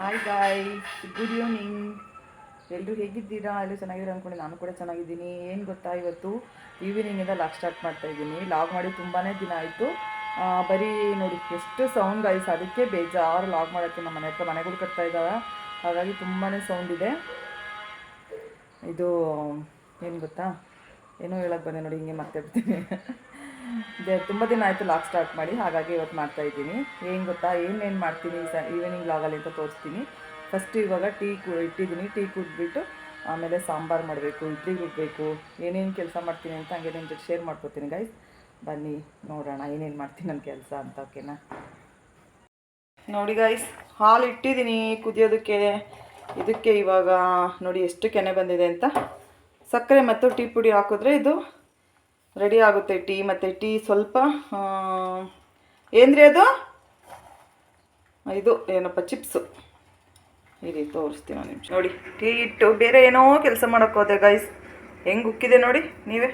Hi bye good evening ಎಲ್ಲರೂ ಹೇಗಿದ್ದೀರಾ? ಎಲ್ಲರೂ ಚೆನ್ನಾಗಿದ್ದೀರಾ ಅಂದ್ಕೊಂಡು ನಾನು ಕೂಡ ಚೆನ್ನಾಗಿದ್ದೀನಿ. ಏನು ಗೊತ್ತಾ ಇವತ್ತು? ಈವ್ನಿಂಗಿಂದ ಲಾಗ್ ಸ್ಟಾರ್ಟ್ ಮಾಡ್ತಾ ಇದ್ದೀನಿ. ಲಾಗ್ ಮಾಡಿ ತುಂಬಾ ದಿನ ಆಯಿತು. ಬರೀ ನೋಡಿ, ಎಷ್ಟು ಸೌಂಡ್ ಗಾಯ್ಸ್ ಅದಕ್ಕೆ ಬೇಜಾರು ಲಾಗ್ ಮಾಡೋಕ್ಕೆ ನಮ್ಮ ಮನೆ ಹತ್ರ ಮನೆಗಳು ಕಟ್ತಾ ಇದ್ದಾವೆ. ಹಾಗಾಗಿ ತುಂಬಾ ಸೌಂಡ್ ಇದೆ. ಇದು, ಏನು ಗೊತ್ತಾ? ಏನೋ ಹೇಳಕ್ಕೆ ಬಂದೆ ನೋಡಿ, ಹಿಂಗೆ ಮತ್ತೆ ಬಿಡ್ತೀನಿ ತುಂಬ ದಿನ ಆಯಿತು ಲಾಗ್ ಸ್ಟಾರ್ಟ್ ಮಾಡಿ, ಹಾಗಾಗಿ ಇವತ್ತು ಮಾಡ್ತಾ ಇದ್ದೀನಿ. ಏನು ಗೊತ್ತಾ, ಏನೇನು ಮಾಡ್ತೀನಿ ಸ ಈವ್ನಿಂಗ್ ಲಾಗಲ್ಲಿ ಅಂತ ತೋರಿಸ್ತೀನಿ. ಫಸ್ಟ್ ಇವಾಗ ಟೀ ಕು, ಇಟ್ಟಿದ್ದೀನಿ. ಟೀ ಕುಡಿದ್ಬಿಟ್ಟು, ಆಮೇಲೆ ಸಾಂಬಾರು ಮಾಡಬೇಕು, ಇಡ್ಲಿ ರುಬ್ಬಬೇಕು ಏನೇನು ಕೆಲಸ ಮಾಡ್ತೀನಿ ಅಂತ ಹಂಗೆ ನಿಮ್ಮ ಜೊತೆ ಶೇರ್ ಮಾಡ್ಕೋತೀನಿ ಗೈಸ್ ಬನ್ನಿ, ನೋಡೋಣ ಏನೇನು ಮಾಡ್ತೀನಿ ನನ್ನ ಕೆಲಸ ಅಂತ ಓಕೆನಾ ನೋಡಿ ಗೈಸ್ ಹಾಲು ಇಟ್ಟಿದ್ದೀನಿ ಕುದಿಯೋದಕ್ಕೆ. ಇದಕ್ಕೆ ಇವಾಗ ನೋಡಿ ಎಷ್ಟು ಕೆನೆ ಬಂದಿದೆ ಅಂತ. ಸಕ್ಕರೆ ಮತ್ತು ಟೀ ಪುಡಿ ಹಾಕಿದ್ರೆ ಇದು ರೆಡಿ ಆಗುತ್ತೆ ಟೀ, ಮತ್ತು ಟೀ ಸ್ವಲ್ಪ ಏನ್ರಿ ಅದು? ಇದು ಏನಪ್ಪ, ಚಿಪ್ಸು. ಇರಿ, ತೋರಿಸ್ತೀನಿ ಒಂದು ನಿಮಿಷ. ನೋಡಿ, ಟೀ ಇಟ್ಟು ಬೇರೆ ಏನೋ ಕೆಲಸ ಮಾಡೋಕೆ ಹೋದೆ ಗೈಸ್ ಹೆಂಗೆ ಉಕ್ಕಿದೆ ನೋಡಿ, ನೀವೇ.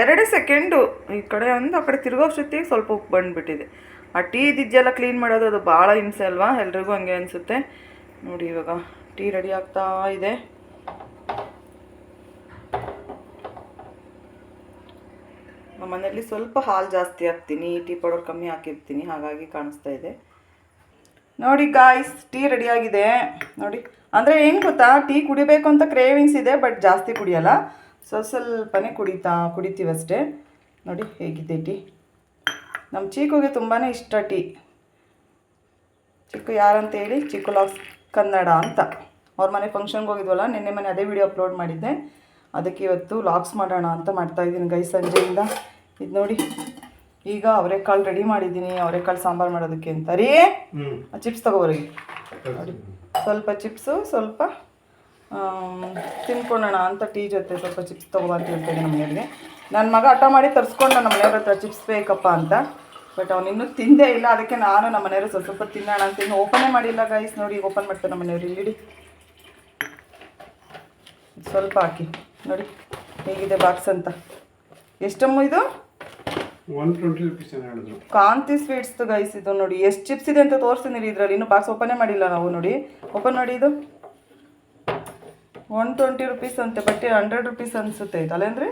ಎರಡೇ ಸೆಕೆಂಡು ಈ ಕಡೆ ಒಂದು, ಆ ಕಡೆ ತಿರುಗೋಷ್ಟೊತ್ತಿಗೆ ಸ್ವಲ್ಪ ಉಪ್ಪು ಬಂದುಬಿಟ್ಟಿದೆ. ಆ ಟೀ ಇದ್ದಿದ್ದೆಲ್ಲ ಕ್ಲೀನ್ ಮಾಡೋದು, ಅದು ಭಾಳ ಹಿಂಸೆ ಅಲ್ವಾ? ಎಲ್ರಿಗೂ ಹಂಗೆ ಅನಿಸುತ್ತೆ. ನೋಡಿ, ಇವಾಗ ಟೀ ರೆಡಿ ಆಗ್ತಾ ಇದೆ. ನಮ್ಮ ಮನೆಯಲ್ಲಿ ಸ್ವಲ್ಪ ಹಾಲು ಜಾಸ್ತಿ ಹಾಕ್ತೀನಿ ಟೀ ಪೌಡರ್ ಕಮ್ಮಿ ಹಾಕಿರ್ತೀನಿ, ಹಾಗಾಗಿ ಕಾಣಿಸ್ತಾ ಇದೆ. ನೋಡಿ ಗಾಯ್ಸ್ ಟೀ ರೆಡಿಯಾಗಿದೆ ನೋಡಿ, ಅಂದರೆ ಏನು ಗೊತ್ತಾ? ಟೀ ಕುಡಿಬೇಕು ಅಂತ ಕ್ರೇವಿಂಗ್ಸ್ ಇದೆ ಬಟ್ ಜಾಸ್ತಿ ಕುಡಿಯಲ್ಲ. ಸ್ವಲ್ಪ ಸ್ವಲ್ಪನೇ ಕುಡಿತಾ ಕುಡಿತೀವಷ್ಟೇ ನೋಡಿ ಹೇಗಿದೆ ಟೀ. ನಮ್ಮ ಚೀಕುಗೆ ತುಂಬಾ ಇಷ್ಟ ಟೀ. ಚಿಕ್ಕು ಯಾರಂತ ಹೇಳಿ? ಚಿಕ್ಕು ಲಾಗ್ಸ್ ಕನ್ನಡ ಅಂತ. ಅವ್ರ ಮನೆ ಫಂಕ್ಷನ್ಗೆ ಹೋಗಿದ್ವಲ್ಲ, ನಿನ್ನೆ ಮನೆ ಅದೇ ವಿಡಿಯೋ ಅಪ್ಲೋಡ್ ಮಾಡಿದ್ದೆ. ಅದಕ್ಕೆ ಇವತ್ತು ಲಾಕ್ಸ್ ಮಾಡೋಣ ಅಂತ ಮಾಡ್ತಾ ಇದ್ದೀನಿ ಗೈ ಸಂಜೆಯಿಂದ. ಇದು ನೋಡಿ ಈಗ ಅವರೆಕಾಳು ರೆಡಿ ಮಾಡಿದ್ದೀನಿ ಅವರೆಕಾಳು ಸಾಂಬಾರು ಮಾಡೋದಕ್ಕೆ ಅಂತ. ರೀ ಚಿಪ್ಸ್ ತಗೋರಿ. ನೋಡಿ ಸ್ವಲ್ಪ ಚಿಪ್ಸು ಸ್ವಲ್ಪ ತಿನ್ಕೊಳ್ಳೋಣ ಅಂತ ಟೀ ಜೊತೆ ಸ್ವಲ್ಪ ಚಿಪ್ಸ್ ತಗೋ ಅಂತ ಹೇಳ್ತೇನೆ ನಮ್ಮ ಮನೆಯವ್ರಿಗೆ ನನ್ನ ಮಗ ಹಠ ಮಾಡಿ ತರಿಸ್ಕೊಂಡು ನಮ್ಮ ಮನೆಯವ್ರ ಹತ್ರ ಚಿಪ್ಸ್ ಬೇಕಪ್ಪ ಅಂತ. ಬಟ್ ಅವ್ನು ಇನ್ನೂ ತಿಂದೇ ಇಲ್ಲ ಅದಕ್ಕೆ ನಾನು ನಮ್ಮ ಮನೆಯವರು ಸ್ವಲ್ಪ ಸ್ವಲ್ಪ ತಿನ್ನೋಣ ಅಂತ ಇನ್ನು ಓಪನೇ ಮಾಡಿಲ್ಲ ಗೈಸ್. ನೋಡಿ ಓಪನ್ ಮಾಡ್ತಾರೆ ನಮ್ಮ ಮನೆಯವ್ರು ಇಲ್ಲಿ ಸ್ವಲ್ಪ ಹಾಕಿ. ನೋಡಿ ಹೇಗಿದೆ ಬಾಕ್ಸ್ ಅಂತ. ಎಷ್ಟಮ್ಮ ಇದು? One twenty rupees Kanti sweets guys ಇದು ನೋಡಿ ಎಷ್ಟು ಚಿಪ್ಸ್ ಇದೆ ಅಂತ ತೋರಿಸ್ತೀನಿ ಇದರಲ್ಲಿ. ಇನ್ನೂ ಬಾಕ್ಸ್ ಓಪನೇ ಮಾಡಿಲ್ಲ ನಾವು ನೋಡಿ. ಓಪನ್ ಮಾಡಿ ಇದು. ಒನ್ ಟ್ವೆಂಟಿ ರುಪೀಸ್ ಅಂತೆ ಬಟ್ ಹಂಡ್ರೆಡ್ ರುಪೀಸ್ ಅನಿಸುತ್ತೆ. ಇದು ಅಲ್ಲೇನ್ರಿ?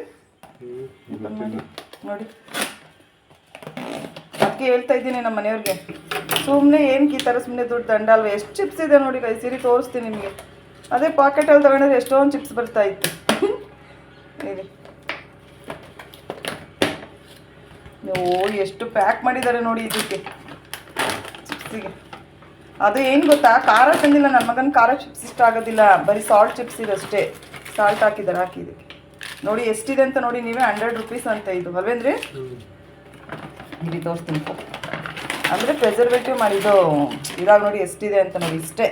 ನೋಡಿ. ಅದಕ್ಕೆ ಹೇಳ್ತಾ ಇದ್ದೀನಿ ನಮ್ಮ ಮನೆಯವ್ರಿಗೆ. ಸುಮ್ಮನೆ ಏನಕ್ಕೆ ಈ ಥರ ಸುಮ್ಮನೆ ದುಡ್ಡು ದಂಡ ಅಲ್ವಾ? ಎಷ್ಟು ಚಿಪ್ಸ್ ಇದೆ ನೋಡಿ ಗೈಸ್ ಇರಿ ತೋರಿಸ್ತೀನಿ ನಿಮಗೆ. ಅದೇ ಪಾಕೆಟಲ್ಲಿ ತಗೊಂಡ್ರೆ ಎಷ್ಟೊಂದು ಚಿಪ್ಸ್ ಬರ್ತಾ ಇತ್ತು. ಇರಿ ನೋ ಎಷ್ಟು ಪ್ಯಾಕ್ ಮಾಡಿದ್ದಾರೆ ನೋಡಿ ಇದಕ್ಕೆ. ಚಿಪ್ಸಿಗೆ. ಅದು ಏನು ಗೊತ್ತಾ? ಖಾರ ತಂದಿಲ್ಲ ನನ್ನ ಮಗನ ಖಾರ ಚಿಪ್ಸ್ ಇಷ್ಟ ಆಗೋದಿಲ್ಲ. ಬರೀ ಸಾಲ್ಟ್ ಚಿಪ್ಸ್ ಇರಷ್ಟೇ. ಅಷ್ಟೇ ಸಾಲ್ಟ್ ಹಾಕಿದ್ದಾರೆ ಹಾಕಿ ಇದಕ್ಕೆ. ನೋಡಿ ಎಷ್ಟಿದೆ ಅಂತ ನೋಡಿ ನೀವೇ ಹಂಡ್ರೆಡ್ ರುಪೀಸ್ ಅಂತ ಇದು. ಅಲ್ವೇಂದ್ರಿ ಇಲ್ಲಿ ತೋರಿಸ್ತೀನಿ. ಅಂದರೆ ಪ್ರಿಸರ್ವೇಟಿವ್ ಮಾಡಿದ್ದು. ಇವಾಗ ನೋಡಿ ಎಷ್ಟಿದೆ ಅಂತ ನೋಡಿ ಇಷ್ಟೇ.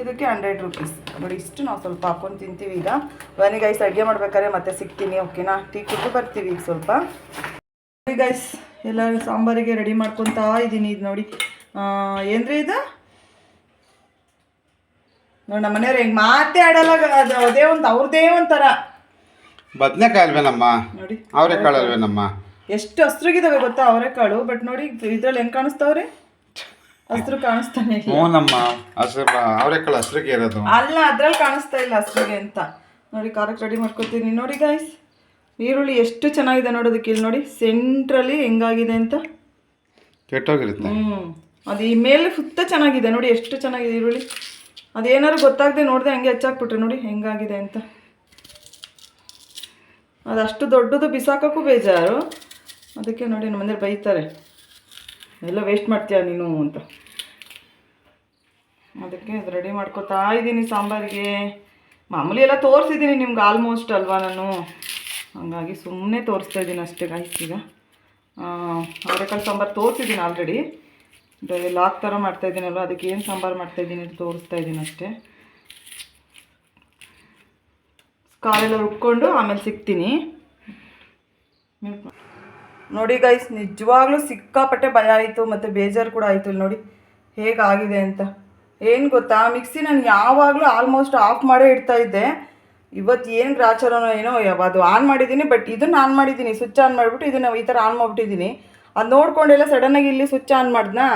ಇದಕ್ಕೆ ಹಂಡ್ರೆಡ್ ರುಪೀಸ್ ನೋಡಿ ಇಷ್ಟು ನಾವು ಸ್ವಲ್ಪ ಹಾಕೊಂಡು ತಿಂತೀವಿ ಈಗ. ಬನ್ನಿ ಗೈಸ್ ಅಡುಗೆ ಮಾಡ್ಬೇಕಾದ್ರೆ ಮತ್ತೆ ಸಿಗ್ತೀನಿ ಓಕೆನಾ ಟೀ ಕುಡಿದು ಬರ್ತೀವಿ ಈಗ ಸ್ವಲ್ಪ. ನೋಡಿ ಗೈಸ್ ಎಲ್ಲ ಸಾಂಬಾರಿಗೆ ರೆಡಿ ಮಾಡ್ಕೊತಾ ಇದ್ದೀನಿ ಇದು ನೋಡಿ. ಏನ್ರಿ ಇದು? ನೋಡಿ ನಮ್ಮ ಮನೆಯವ್ರು ಹೆಂಗೆ ಮಾತೇ ಆಡಲ್ಲ ಅದು ಅದೇ ಒಂದು ಅವ್ರದೇ ಒಂಥರ. ಬದನೆಕಾಯಿ ಅಲ್ವೇನಮ್ಮ? ನೋಡಿ. ಅವರೆಕಾಳು ಅಲ್ವೇನಮ್ಮ? ಎಷ್ಟು ಹಸ್ರಿಗಿದಾವೆ ಗೊತ್ತಾ ಅವರೆಕಾಳು ಬಟ್ ನೋಡಿ ಇದ್ರಲ್ಲಿ ಹೆಂಗೆ ಕಾಣಿಸ್ತಾವ್ರೆ? ಹಸ್ರು ಕಾಣಿಸ್ತಾನೆ ಇಲ್ಲ. ನಮ್ಮ ಹಸಿರು ಅವರೆಕಾಳು ಹಸಿರಿಗೆ ಇರೋದು. ಅಲ್ಲ ಅದ್ರಲ್ಲಿ ಕಾಣಿಸ್ತಾ ಇಲ್ಲ ಹಸಿರಿಗೆ ಅಂತ. ನೋಡಿ ಖಾರಕ್ಕೆ ರೆಡಿ ಮಾಡ್ಕೊತೀನಿ. ನೋಡಿ ಗಾಯ್ಸ್ ಈರುಳ್ಳಿ ಎಷ್ಟು ಚೆನ್ನಾಗಿದೆ ನೋಡೋದಕ್ಕೆ ಇಲ್ಲಿ ನೋಡಿ. ಸೆಂಟ್ರಲ್ಲಿ ಹೆಂಗಾಗಿದೆ ಅಂತ. ಕೆಟ್ಟೋಗಿರುತ್ತೆ. ಹ್ಞೂ ಅದು ಈ ಮೇಲೆ ಸುತ್ತ ಚೆನ್ನಾಗಿದೆ ನೋಡಿ ಎಷ್ಟು ಚೆನ್ನಾಗಿದೆ ಈರುಳ್ಳಿ. ಅದೇನಾದ್ರು ಗೊತ್ತಾಗದೆ ನೋಡಿದೆ ಹಂಗೆ ಹೆಚ್ಚಾಕ್ಬಿಟ್ರೆ ನೋಡಿ ಹೆಂಗಾಗಿದೆ ಅಂತ. ಅದಷ್ಟು ದೊಡ್ಡದು ಬಿಸಾಕೋಕ್ಕೂ ಬೇಜಾರು. ಅದಕ್ಕೆ ನೋಡಿ ನಮ್ಮ ಮನೇಲಿ ಬೈತಾರೆ. ಎಲ್ಲ ವೇಸ್ಟ್ ಮಾಡ್ತೀಯ ನೀನು ಅಂತ. ಅದಕ್ಕೆ ಅದು ರೆಡಿ ಮಾಡ್ಕೊತಾ ಇದ್ದೀನಿ ಸಾಂಬಾರಿಗೆ. ಮಾಮೂಲಿ ಎಲ್ಲ ತೋರಿಸಿದ್ದೀನಿ ನಿಮ್ಗೆ ಆಲ್ಮೋಸ್ಟ್ ಅಲ್ವಾ ನಾನು. ಹಾಗಾಗಿ ಸುಮ್ಮನೆ ತೋರಿಸ್ತಾ ಇದ್ದೀನಿ ಅಷ್ಟೇ ಗಾಯ್ಸ್ ಈಗ. ಅವರೆಕಾಳು ಸಾಂಬಾರು ತೋರಿಸಿದ್ದೀನಿ ಆಲ್ರೆಡಿ ಲಾಕ್ ಥರ ಮಾಡ್ತಾಯಿದ್ದೀನಲ್ವ ಅದಕ್ಕೆ ಏನು ಸಾಂಬಾರು ಮಾಡ್ತಾಯಿದ್ದೀನಿ ಅಂತ ತೋರಿಸ್ತಾ ಇದ್ದೀನಿ ಅಷ್ಟೇ. ಕಾಲೆಲ್ಲ ರುಬ್ಕೊಂಡು ಆಮೇಲೆ ಸಿಗ್ತೀನಿ. ನೋಡಿ ಗೈಸ್ ನಿಜವಾಗ್ಲೂ ಸಿಕ್ಕಾಪಟ್ಟೆ ಭಯ ಆಯಿತು ಮತ್ತು ಬೇಜಾರು ಕೂಡ ಆಯಿತು ನೋಡಿ. ಹೇಗಾಗಿದೆ ಅಂತ. ಏನು ಗೊತ್ತಾ ಮಿಕ್ಸಿ ನಾನು ಯಾವಾಗಲೂ ಆಲ್ಮೋಸ್ಟ್ ಆಫ್ ಮಾಡೇ ಇಡ್ತಾ ಇದ್ದೆ. ಇವತ್ತು ಏನು ಗ್ರಾಚಾರನೋ ಏನೋ, ಅದು ಆನ್ ಮಾಡಿದ್ದೀನಿ ಬಟ್ ಇದನ್ನು ಆನ್ ಮಾಡಿದ್ದೀನಿ. ಸ್ವಿಚ್ ಆನ್ ಮಾಡಿಬಿಟ್ಟು ಇದನ್ನು ಈ ಥರ ಆನ್ ಮಾಡಿಬಿಟ್ಟಿದ್ದೀನಿ. ಅದು ನೋಡ್ಕೊಂಡೆಲ್ಲ ಸಡನ್ನಾಗಿ ಇಲ್ಲಿ ಸ್ವಿಚ್ ಆನ್ ಮಾಡಿದ್ನಾ?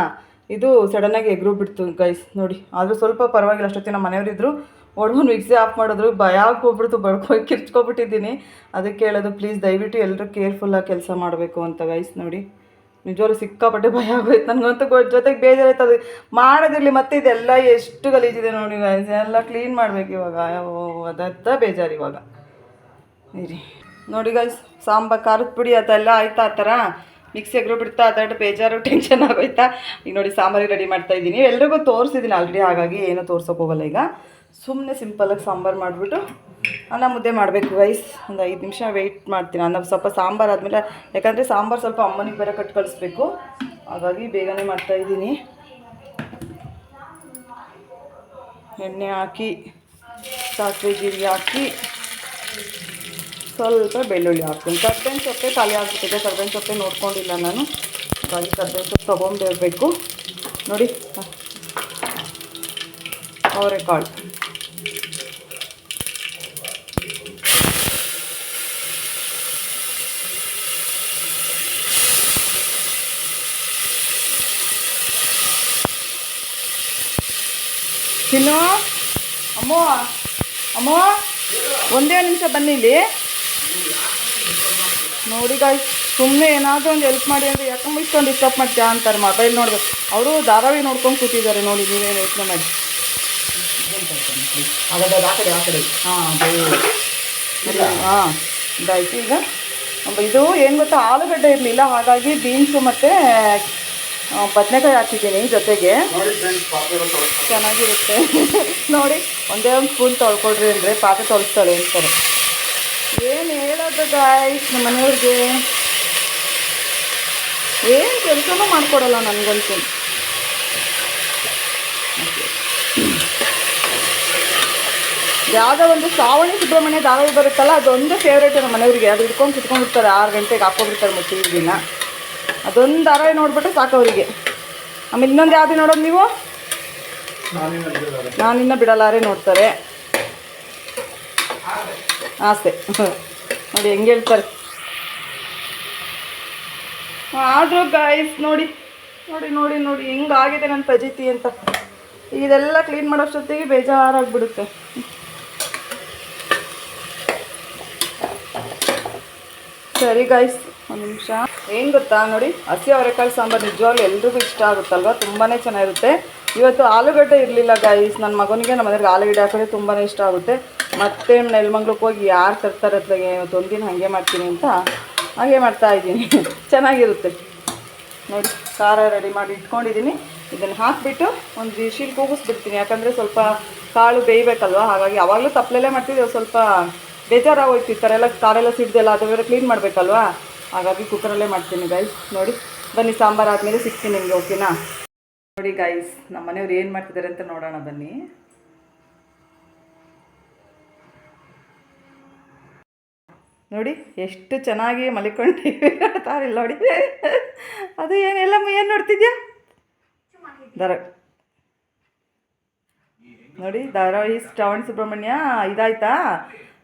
ಇದು ಸಡನ್ನಾಗಿ ಎಗ್ರು ಬಿಡ್ತು ಗೈಸ್ ನೋಡಿ. ಆದರೂ ಸ್ವಲ್ಪ ಪರವಾಗಿಲ್ಲ, ಅಷ್ಟೊತ್ತಿನ ಮನೆಯವರಿದ್ರು. ಹೊಡ್ಕೊಂಡು ಮಿಕ್ಸಿ ಆಫ್ ಮಾಡಿದ್ರು. ಭಯ ಹೋಗ್ಬಿಡ್ತು ಬಡ್ಕೊ ಕಿರ್ಚ್ಕೊಬಿಟ್ಟಿದ್ದೀನಿ. ಅದಕ್ಕೆ ಹೇಳೋದು ಪ್ಲೀಸ್ ದಯವಿಟ್ಟು ಎಲ್ಲರೂ ಕೇರ್ಫುಲ್ಲಾಗಿ ಕೆಲಸ ಮಾಡಬೇಕು ಅಂತ ಗೈಸ್ ನೋಡಿ. ನಿಜವಾಗ್ಲೂ ಸಿಕ್ಕಾಪಟ್ಟೆ ಭಯ ಆಗೋಯ್ತು ನನಗಂತೂ ಜೊತೆಗೆ ಬೇಜಾರಾಯ್ತು. ಅದು ಮಾಡೋದಿರಲಿ, ಮತ್ತೆ ಇದೆಲ್ಲ ಎಷ್ಟು ಗಲೀಜಿದೆ ನೋಡಿ ಎಲ್ಲ ಕ್ಲೀನ್ ಮಾಡಬೇಕು ಇವಾಗ. ಅದತ್ತ ಬೇಜಾರು ಇವಾಗ. ಇರಿ. ನೋಡಿ ಗೈಸ್ ಸಾಂಬಾರ್ ಖಾರದ ಪುಡಿ ಅದೆಲ್ಲ ಆಯ್ತಾ ಆ ಥರ? ಮಿಕ್ಸಿ ಎಗ್ರು ಬಿಡ್ತಾ ಅದಷ್ಟು ಬೇಜಾರು ಟೆನ್ಷನ್ ಆಗೋಯ್ತಾ? ಈಗ ನೋಡಿ ಸಾಂಬಾರಿಗೆ ರೆಡಿ ಮಾಡ್ತಾ ಇದ್ದೀನಿ. ಎಲ್ರಿಗೂ ತೋರಿಸಿದ್ದೀನಿ ಆಲ್ರೆಡಿ ಹಾಗಾಗಿ ಏನೂ ತೋರ್ಸೋಕೆ ಹೋಗಲ್ಲ ಈಗ. ಸುಮ್ಮನೆ ಸಿಂಪಲಾಗಿ ಸಾಂಬಾರು ಮಾಡಿಬಿಟ್ಟು ಅನ್ನ ಮುದ್ದೆ ಮಾಡಬೇಕು ಗೈಸ್ ಒಂದು ಐದು ನಿಮಿಷ ವೆಯ್ಟ್ ಮಾಡ್ತೀನಿ. ಅನ್ನ ಸ್ವಲ್ಪ ಸಾಂಬಾರು ಆದಮೇಲೆ, ಯಾಕಂದರೆ ಸಾಂಬಾರು ಸ್ವಲ್ಪ ಅಮ್ಮನಿಗೆ ಬೇರೆ ಕಟ್ ಕಳಿಸ್ಬೇಕು. ಹಾಗಾಗಿ ಬೇಗನೆ ಮಾಡ್ತಾ ಇದ್ದೀನಿ. ಎಣ್ಣೆ ಹಾಕಿ ಸಾಸಿವೆ ಜೀರಿಗೆ ಹಾಕಿ, ಸ್ವಲ್ಪ ಬೆಳ್ಳುಳ್ಳಿ ಹಾಕ್ತೀನಿ. ಕರ್ಬೇವಿನ ಸೊಪ್ಪೆ ಖಾಲಿ ಆಗ್ಬಿಟ್ಟಿದೆ. ಕರ್ಬೇವಿನ ಸೊಪ್ಪೆ ನೋಡ್ಕೊಂಡಿಲ್ಲ ನಾನು. ಹಾಗಾಗಿ ಕರ್ಬೇವಿನ ಸೊಪ್ಪು ತೊಗೊಂಡಿರಬೇಕು. ನೋಡಿ ಅವರೆಕಾಳು ಚಿನ್ನು ಅಮ್ಮೋ ಅಮ್ಮೋ, ಒಂದೇ ನಿಮಿಷ ಬನ್ನಿ ಇಲ್ಲಿ. ನೋಡಿ ಗಾಯ್ ಸುಮ್ಮನೆ ಏನಾದರೂ ಒಂದು ಹೆಲ್ಪ್ ಮಾಡಿ ಅಂದರೆ ಯಾಕಂದ್ರೆ ಇಷ್ಟೊಂದು ಡಿಸ್ಟರ್ಬ್ ಮಾಡ್ತೀಯಾ ಅಂತಾರೆ ಮೊಬೈಲ್ ನೋಡ್ಬೇಕು ಅವರು ಧಾರಾವಾಹಿ ನೋಡ್ಕೊಂಡು ಕೂತಿದ್ದಾರೆ ನೋಡಿ, ನೀವೇನು ಯೋಚನೆ ಮಾಡಿ. ಹಾಗಾದ್ರೆ ಆ ಕಡೆ ಹಾಂ ಅದು ಹಾಂ ಈಗ, ಇದು ಏನು ಗೊತ್ತಾ, ಆಲೂಗಡ್ಡೆ ಇರಲಿಲ್ಲ, ಹಾಗಾಗಿ ಬೀನ್ಸು ಮತ್ತು ಬದನೆಕಾಯಿ ಹಾಕಿದ್ದೀನಿ ಜೊತೆಗೆ. ಚೆನ್ನಾಗಿರುತ್ತೆ. ನೋಡಿ ಒಂದೇ ಒಂದು ಸ್ಪೂನ್ ತೊಳ್ಕೊಡ್ರಿ ಅಂದರೆ ಪಾತ್ರೆ ತೊಳ್ಸ್ತಾಳೆ ಅಂತಾರೆ. ಏನು ಹೇಳೋದು ಗಾಯ್ಸ್ ನಮ್ಮ ಮನೆಯವ್ರಿಗೆ? ಏನು ಕೆಲಸನೂ ಮಾಡಿಕೊಡಲ್ಲ ನನಗಂತೂ. ಯಾವುದೋ ಒಂದು ಸಾವಣಿ ಸುಬ್ರಹ್ಮಣ್ಯ ಧಾರಾವಾಹಿ ಬರುತ್ತಲ್ಲ ಅದೊಂದು ಫೇವ್ರೇಟ್ ನಮ್ಮ ಮನೆಯವ್ರಿಗೆ. ಅದು ಹಿಡ್ಕೊಂಡು ಕಿತ್ಕೊಂಡಿರ್ತಾರೆ ಆರು ಗಂಟೆಗೆ ಹಾಕ್ಕೊಬಿಡ್ತಾರೆ ಮತ್ತೆ ದಿನ ಅದೊಂದು ಧಾರಾವಾಹಿ ನೋಡಿಬಿಟ್ರೆ ಸಾಕು ಅವರಿಗೆ. ಆಮೇಲೆ ಇನ್ನೊಂದು ಯಾವುದು ನೋಡೋದು ನೀವು? ನಾನಿನ್ನ ಬಿಡಲಾರೆ ನೋಡ್ತಾರೆ. ಆಸೆ. ನೋಡಿ, ಹೆಂಗೆ ಹೇಳ್ತಾರೆ. ಆದರೂ ಗಾಯಸ್ ನೋಡಿ ನೋಡಿ ನೋಡಿ ನೋಡಿ ಹೆಂಗಾಗಿದೆ ನನ್ನ ಪಜಿತಿ ಅಂತ. ಇದೆಲ್ಲ ಕ್ಲೀನ್ ಮಾಡೋಷ್ಟೊತ್ತಿಗೆ ಬೇಜಾರಾಗ್ಬಿಡುತ್ತೆ. ಸರಿ ಗಾಯ್ಸ್ ಒಂದು ನಿಮಿಷ. ಏನು ಗೊತ್ತಾ? ನೋಡಿ, ಹಸಿ ಅವರೆಕಾಳು ಸಾಂಬಾರು ನಿಜವಾಗ್ಲೂ ಎಲ್ರಿಗೂ ಇಷ್ಟ ಆಗುತ್ತಲ್ವ? ತುಂಬಾ ಚೆನ್ನಾಗಿರುತ್ತೆ. ಇವತ್ತು ಆಲೂಗಡ್ಡೆ ಇರಲಿಲ್ಲ ಗಾಯ್ಸ್ ನನ್ನ ಮಗನಿಗೆ ನಮ್ಮ ಮನೆಗೆ ಆಲೂಗಡ್ಡೆ ಹಾಕೋದೇ ತುಂಬಾ ಇಷ್ಟ ಆಗುತ್ತೆ. ಮತ್ತೆ ನೆಲ್ಮಂಗ್ಳಕ್ಕೆ ಹೋಗಿ ಯಾರು ತರ್ತಾರೆ ಅತ್ಲಾಗೆ ಇವತ್ತು ಒಂದಿನ ಹಾಗೆ ಮಾಡ್ತೀನಿ ಅಂತ ಹಾಗೆ ಮಾಡ್ತಾ ಇದ್ದೀನಿ. ಚೆನ್ನಾಗಿರುತ್ತೆ. ನೋಡಿ, ಖಾರ ರೆಡಿ ಮಾಡಿ ಇಟ್ಕೊಂಡಿದ್ದೀನಿ. ಇದನ್ನು ಹಾಕಿಬಿಟ್ಟು ಒಂದು ವಿಶಿಲ್ ಕೂಗಿಸ್ಬಿಡ್ತೀನಿ. ಯಾಕಂದರೆ ಸ್ವಲ್ಪ ಕಾಳು ಬೇಯಬೇಕಲ್ವ? ಹಾಗಾಗಿ ಯಾವಾಗಲೂ ತಪ್ಪಲೆಲ್ಲೇ ಮಾಡ್ತಿದ್ದೀವಿ ಸ್ವಲ್ಪ ಬೇಜಾರಾಗೋಯ್ತು ಈ ಥರ ಎಲ್ಲ ಕಾರೆಲ್ಲ ಸಿಡ್ದೆಲ್ಲ ಅದು ಬೇರೆ ಕ್ಲೀನ್ ಮಾಡಬೇಕಲ್ವಾ? ಹಾಗಾಗಿ ಕುಕ್ಕರಲ್ಲೇ ಮಾಡ್ತೀನಿ ಗೈಸ್ ನೋಡಿ, ಬನ್ನಿ ಸಾಂಬಾರು ಆದಮೇಲೆ ಸಿಗ್ತೀನಿ ನಿಮಗೆ ಓಕೆನಾ ನೋಡಿ ಗೈಸ್ ನಮ್ಮ ಮನೆಯವ್ರು ಏನು ಮಾಡ್ತಿದ್ದಾರೆ ಅಂತ ನೋಡೋಣ ಬನ್ನಿ. ನೋಡಿ, ಎಷ್ಟು ಚೆನ್ನಾಗಿ ಮಲಿಕೊಂಡಿವಿ ತಾರಿಲ್ಲ ನೋಡಿ. ಅದು ಏನೆಲ್ಲ ಏನು ನೋಡ್ತಿದ್ಯಾ? ದರ ನೋಡಿ ಧಾರಾವಾಹಿ ಶ್ರವಣ ಸುಬ್ರಹ್ಮಣ್ಯ ಇದಾಯ್ತಾ?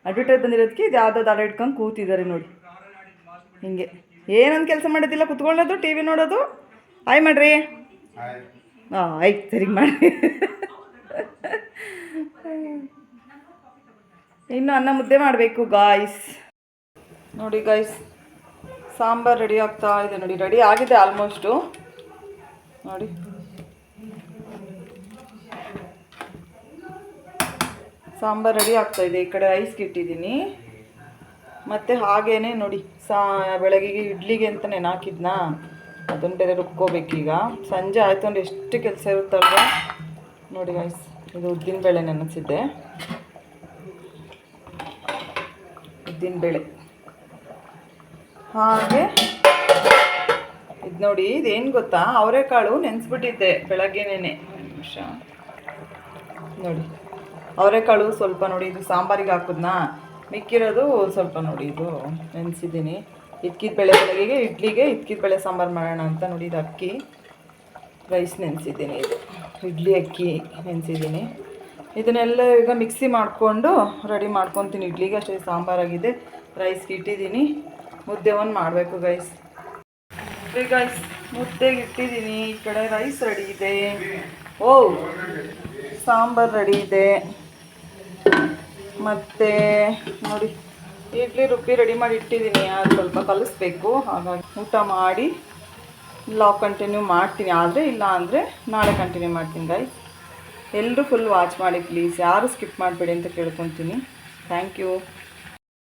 ಅಡ್ವರ್ಟೈಸ್ ಬಂದಿರೋದಕ್ಕೆ ಇದು ಯಾವುದೋ ದಾರ ಇಟ್ಕೊಂಡು ಕೂತಿದ್ದಾರೆ ನೋಡಿ. ಹಿಂಗೆ. ಏನೊಂದು ಕೆಲಸ ಮಾಡೋದಿಲ್ಲ ಕುತ್ಕೊಳ್ಳೋದು ಟಿ ವಿ ನೋಡೋದು. ಆಯ್ ಮಾಡ್ರಿ. ಹಾಂ ಆಯ್ತು ಸರಿ ಮಾಡಿ. ಇನ್ನು ಅನ್ನ ಮುದ್ದೆ ಮಾಡಬೇಕು ಗಾಯ್ಸ್ ನೋಡಿ ಗಾಯ್ಸ್ ಸಾಂಬಾರು ರೆಡಿ ಆಗ್ತಾ ಇದೆ ನೋಡಿ ರೆಡಿ ಆಗಿದೆ ಆಲ್ಮೋಸ್ಟು ನೋಡಿ. ಸಾಂಬಾರು ರೆಡಿ ಆಗ್ತಾ ಇದೆ. ಈ ಕಡೆ ರೈಸ್ಗೆ ಇಟ್ಟಿದ್ದೀನಿ. ಮತ್ತು ಹಾಗೇ ನೋಡಿ. ಸಾ ಬೆಳಗ್ಗೆಗೆ ಇಡ್ಲಿಗೆ ಅಂತ ನೆನೆ ಹಾಕಿದ್ನಾ ಅದನ್ನು ಬೇರೆ ರುಬ್ಕೋಬೇಕೀಗ ಸಂಜೆ ಆಯಿತು ಅಂದರೆ ಎಷ್ಟು ಕೆಲಸ ಇರುತ್ತಲ್ವ ನೋಡಿ ಗೈಸ್ ಇದು ಉದ್ದಿನ ಬೇಳೆ ನೆನೆಸಿದ್ದೆ. ಉದ್ದಿನ ಬೇಳೆ. ಹಾಗೆ. ಇದು ನೋಡಿ, ಇದೇನು ಗೊತ್ತಾ? ಅವರೆಕಾಳು ನೆನೆಸ್ಬಿಟ್ಟಿದ್ದೆ ಬೆಳಗ್ಗೆನೇ ನಿಮಿಷ. ನೋಡಿ. ಅವರೆಕಾಳು ಸ್ವಲ್ಪ ನೋಡಿ, ಇದು ಸಾಂಬಾರಿಗೆ ಹಾಕಿದ್ನಾ? ಮಿಕ್ಕಿರೋದು ಸ್ವಲ್ಪ ನೋಡಿ ಇದು ನೆನೆಸಿದ್ದೀನಿ. ಇದ್ಕಿದ ಬೆಳೆ ಬೆಳಗ್ಗೆಗೆ ಇಡ್ಲಿಗೆ ಇದ್ಕಿದ ಬೆಳೆ ಸಾಂಬಾರು ಮಾಡೋಣ ಅಂತ ನೋಡಿ ಇದು ಅಕ್ಕಿ. ರೈಸ್ ನೆನೆಸಿದ್ದೀನಿ ಇದು. ಇಡ್ಲಿ, ಅಕ್ಕಿ ನೆನೆಸಿದ್ದೀನಿ. ಇದನ್ನೆಲ್ಲ ಈಗ ಮಿಕ್ಸಿ ಮಾಡಿಕೊಂಡು ರೆಡಿ ಮಾಡ್ಕೊತೀನಿ. ಇಡ್ಲಿಗೆ ಅಷ್ಟೇ ಸಾಂಬಾರಾಗಿದೆ. ರೈಸ್ಗೆ ಇಟ್ಟಿದ್ದೀನಿ. ಮುದ್ದೆ ಒಂದು ಮಾಡಬೇಕು ಗೈಸ್ ಗೈಸ್ ಮುದ್ದೆಗೆ ಇಟ್ಟಿದ್ದೀನಿ. ಈ ಕಡೆ ರೈಸ್ ರೆಡಿ ಇದೆ. ಓ, ಸಾಂಬಾರು ರೆಡಿ ಇದೆ. ಮತ್ತು ನೋಡಿ, ಇಡ್ಲಿ ರುಬ್ಬಿ ರೆಡಿ ಮಾಡಿ ಇಟ್ಟಿದ್ದೀನಿ. ಅದು ಸ್ವಲ್ಪ ಕಲಿಸ್ಬೇಕು. ಹಾಗಾಗಿ ಊಟ ಮಾಡಿ ಲಾಗ್ ಕಂಟಿನ್ಯೂ ಮಾಡ್ತೀನಿ. ಆದರೆ, ಇಲ್ಲ ಅಂದರೆ ನಾಳೆ ಕಂಟಿನ್ಯೂ ಮಾಡ್ತೀನಿ ಗಾಯ್ಸ್ ಎಲ್ಲರೂ ಫುಲ್ ವಾಚ್ ಮಾಡಿ ಪ್ಲೀಸ್ ಯಾರು ಸ್ಕಿಪ್ ಮಾಡಬೇಡಿ ಅಂತ ಕೇಳ್ಕೊತೀನಿ. Thank you